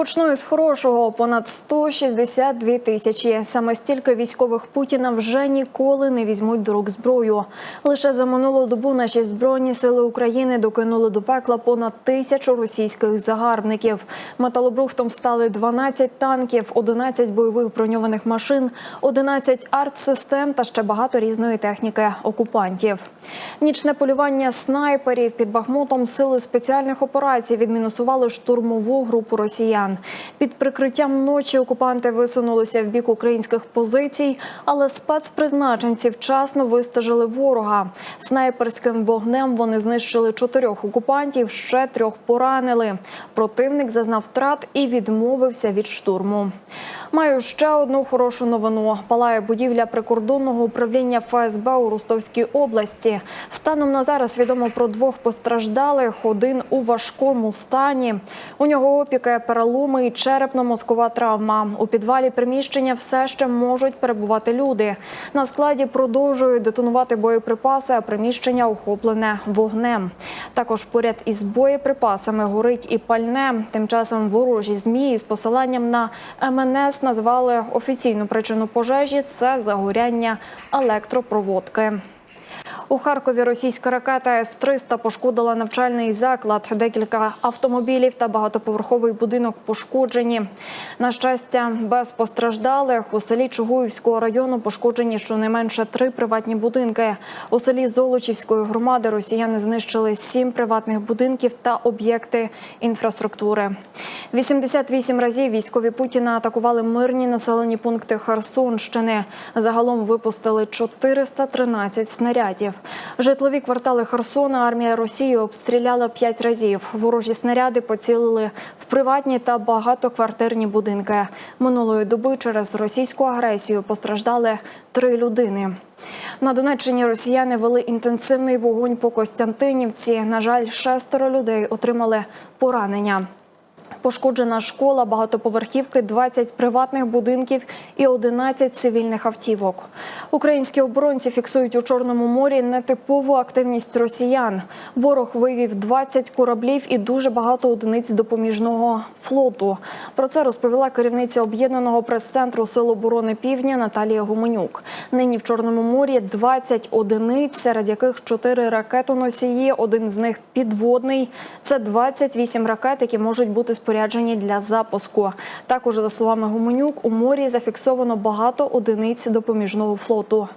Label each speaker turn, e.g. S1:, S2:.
S1: Почну із хорошого. Понад 162 тисячі. Саме стільки військових Путіна вже ніколи не візьмуть до рук зброю. Лише за минулу добу наші збройні сили України докинули до пекла понад тисячу російських загарбників. Металобрухтом стали 12 танків, 11 бойових броньованих машин, 11 артсистем та ще багато різної техніки окупантів. Нічне полювання снайперів під Бахмутом сили спеціальних операцій відмінусували штурмову групу росіян. Під прикриттям ночі окупанти висунулися в бік українських позицій, але спецпризначенці вчасно вистежили ворога. Снайперським вогнем вони знищили чотирьох окупантів, ще трьох поранили. Противник зазнав втрат і відмовився від штурму. Маю ще одну хорошу новину. Палає будівля прикордонного управління ФСБ у Ростовській області. Станом на зараз відомо про двох постраждалих. Один у важкому стані. У нього опіки, переломи і черепно-мозкова травма. У підвалі приміщення все ще можуть перебувати люди. На складі продовжують детонувати боєприпаси, а приміщення охоплене вогнем. Також поряд із боєприпасами горить і пальне. Тим часом ворожі змі з посиланням на МНС назвали офіційну причину пожежі це загоряння електропроводки. У Харкові російська ракета С-300 пошкодила навчальний заклад. Декілька автомобілів та багатоповерховий будинок пошкоджені. На щастя, без постраждалих у селі Чугуївського району пошкоджені щонайменше три приватні будинки. У селі Золочівської громади росіяни знищили сім приватних будинків та об'єкти інфраструктури. 88 разів військові Путіна атакували мирні населені пункти Херсонщини. Загалом випустили 413 снарядів. Житлові квартали Херсона армія Росії обстріляла п'ять разів. Ворожі снаряди поцілили в приватні та багатоквартирні будинки. Минулої доби через російську агресію постраждали три людини. На Донеччині росіяни вели інтенсивний вогонь по Костянтинівці. На жаль, шестеро людей отримали поранення. Пошкоджена школа, багатоповерхівки, 20 приватних будинків і 11 цивільних автівок. Українські оборонці фіксують у Чорному морі нетипову активність росіян. Ворог вивів 20 кораблів і дуже багато одиниць допоміжного флоту. Про це розповіла керівниця об'єднаного прес-центру Сил оборони Півдня Наталія Гуменюк. Нині в Чорному морі 20 одиниць, серед яких 4 ракетоносії, один з них підводний. Це 28 ракет, які можуть бути споряджені для запуску. Також, за словами Гуменюк, у морі зафіксовано багато одиниць допоміжного флоту.